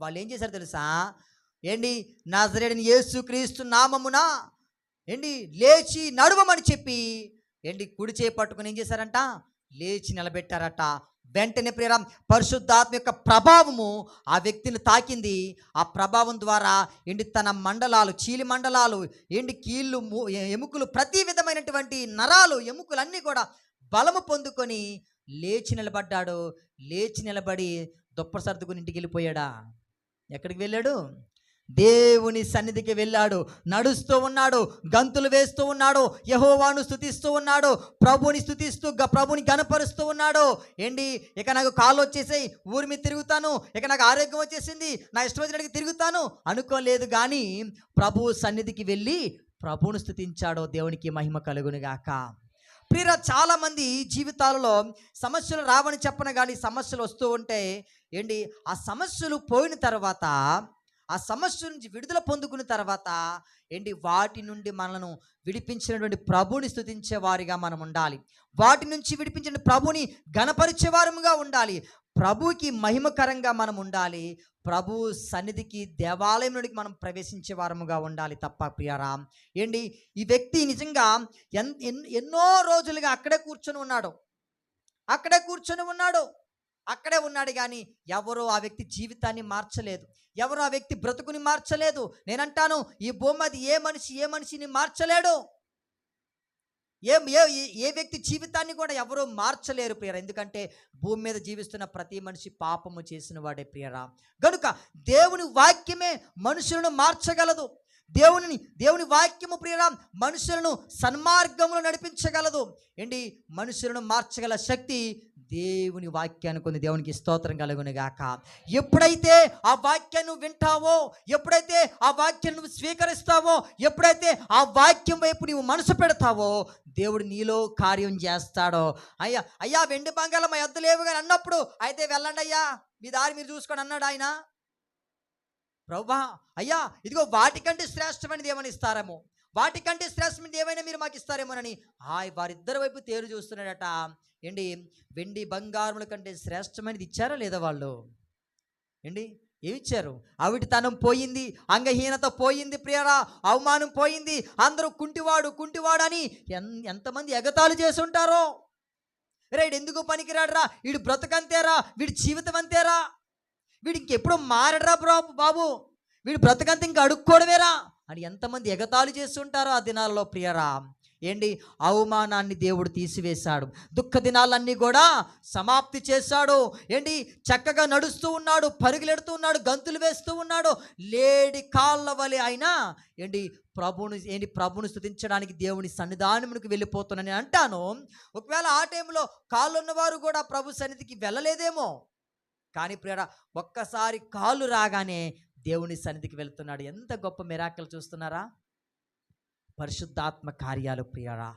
వాళ్ళు ఏం చేశారు తెలుసా? ఏంటి? నజరేడిని యేసు క్రీస్తు నామమున ఏంటి? లేచి నడవమని చెప్పి ఏంటి? కుడి చేయి పట్టుకుని ఏం చేశారంట? లేచి నిలబెట్టారట. వెంటనే ప్రేర పరిశుద్ధాత్మ యొక్క ప్రభావము ఆ వ్యక్తిని తాకింది. ఆ ప్రభావం ద్వారా ఏంటి? తన మండలాలు చీలి మండలాలు ఏంటి? కీళ్ళు ఎముకలు ప్రతి విధమైనటువంటి నరాలు ఎముకలు అన్నీ కూడా బలము పొందుకొని లేచి నిలబడ్డాడు. లేచి నిలబడి దుప్ప సర్దుకుని ఇంటికి వెళ్ళిపోయాడా? ఎక్కడికి వెళ్ళాడు? దేవుని సన్నిధికి వెళ్ళాడు. నడుస్తూ ఉన్నాడు. గంతులు వేస్తూ ఉన్నాడు. యహోవాను స్థుతిస్తూ ఉన్నాడు. ప్రభుని స్థుతిస్తూ గ- ప్రభుని గనపరుస్తూ ఉన్నాడు. ఏంటి? ఇక నాకు కాళ్ళు వచ్చేసాయి. ఊరి మీద తిరుగుతాను. ఇక నాకు ఆరోగ్యం వచ్చేసింది. నా ఇష్టం వచ్చినట్టుగా తిరుగుతాను. అనుకోలేదు కానీ ప్రభు సన్నిధికి వెళ్ళి ప్రభువును స్థుతించాడో దేవునికి మహిమ కలుగునుగాక ప్రియరా చాలామంది జీవితాలలో సమస్యలు రావని చెప్పన కానీ సమస్యలు వస్తూ ఉంటే ఏంటి? ఆ సమస్యలు పోయిన తర్వాత ఆ సమస్య నుంచి విడుదల పొందుకున్న తర్వాత ఏంటి? వాటి నుండి మనలను విడిపించినటువంటి ప్రభుని స్థుతించే వారిగా మనం ఉండాలి. వాటి నుంచి విడిపించిన ప్రభుని గణపరిచేవారముగా ఉండాలి. ప్రభుకి మహిమకరంగా మనం ఉండాలి. ప్రభు సన్నిధికి దేవాలయం నుండి మనం ప్రవేశించే వారముగా ఉండాలి తప్ప ప్రియరామ్ ఏంటి? ఈ వ్యక్తి నిజంగా ఎన్ ఎన్- ఎన్నో రోజులుగా అక్కడే కూర్చొని ఉన్నాడు. అక్కడే కూర్చొని ఉన్నాడు. అక్కడే ఉన్నాడు కానీ ఎవరో ఆ వ్యక్తి జీవితాన్ని మార్చలేదు. ఎవరు ఆ వ్యక్తి బ్రతుకుని మార్చలేదు. నేనంటాను ఈ భూమి అది ఏ మనిషి ఏ మనిషిని మార్చలేడు. ఏ ఏ ఏ- వ్యక్తి జీవితాన్ని కూడా ఎవరూ మార్చలేరు ప్రియరా. ఎందుకంటే భూమి మీద జీవిస్తున్న ప్రతి మనిషి పాపము చేసిన వాడే ప్రియరా. గనుక దేవుని వాక్యమే మనుషులను మార్చగలదు. దేవుని దేవుని వాక్యము ప్రియరా మనుషులను సన్మార్గంలో నడిపించగలదు. ఏంటి? మనుషులను మార్చగల శక్తి దేవుని వాక్యాన్ని కొన్ని దేవునికి స్తోత్రం కలుగును గాక. ఎప్పుడైతే ఆ వాక్యాన్ని నువ్వు వింటావో ఎప్పుడైతే ఆ వాక్యం నువ్వు స్వీకరిస్తావో ఎప్పుడైతే ఆ వాక్యం వైపు నీవు మనసు పెడతావో దేవుడు నీలో కార్యం చేస్తాడో. అయ్యా అయ్యా వెండి బంగాళం మా ఎద్దు లేవు కానీ అన్నప్పుడు అయితే వెళ్ళండి అయ్యా. మీ దారి మీరు చూసుకొని అన్నాడు ఆయన. ప్రభా అయ్యా ఇదిగో వాటికంటే శ్రేష్టమైనది ఏమని ఇస్తారేమో? వాటికంటే శ్రేష్టమైనది ఏమైనా మీరు మాకు ఇస్తారేమోనని. ఆ వారిద్దరి వైపు తేరు చూస్తున్నాడట. ఏంటి? వెండి బంగారముల కంటే శ్రేష్టమైనది ఇచ్చారా లేదా వాళ్ళు? ఏంటి? ఏమిచ్చారు? అవిటితనం పోయింది అంగహీనత పోయింది ప్రియరా అవమానం పోయింది అందరూ కుంటివాడు కుంటివాడు అని ఎన్ ఎంతమంది ఎగతాళి చేసి ఉంటారో రేడు ఎందుకు పనికిరాడరా? వీడు బ్రతకంతేరా? వీడి జీవితం అంతేరా వీడు ఇంకెప్పుడు మారడరా బాబు బాబు? వీడు బ్రతకంత ఇంకా అడుక్కోవడమేరా? అని ఎంతమంది ఎగతాళి చేస్తుంటారో ఆ దినాల్లో ప్రియరా. ఏంటి? అవమానాన్ని దేవుడు తీసివేశాడు. దుఃఖ దినాలన్నీ కూడా సమాప్తి చేశాడు. ఏంటి? చక్కగా నడుస్తూ ఉన్నాడు పరుగులెడుతూ ఉన్నాడు గంతులు వేస్తూ ఉన్నాడు. లేడి కాళ్ళ వలె అయినా ఏంటి? ప్రభుని ఏంటి? ప్రభుని స్థుతించడానికి దేవుని సన్నిధానమునికి వెళ్ళిపోతున్నానని అంటాను. ఒకవేళ ఆ టైంలో కాళ్ళున్నవారు కూడా ప్రభు సన్నిధికి వెళ్ళలేదేమో. కానీ ప్రియరా ఒక్కసారి కాళ్ళు రాగానే దేవుని సన్నిధికి వెళ్తున్నాడు. ఎంత గొప్ప మిరాకలు చూస్తున్నారా? పరిశుద్ధాత్మ కార్యాలు ప్రియరా.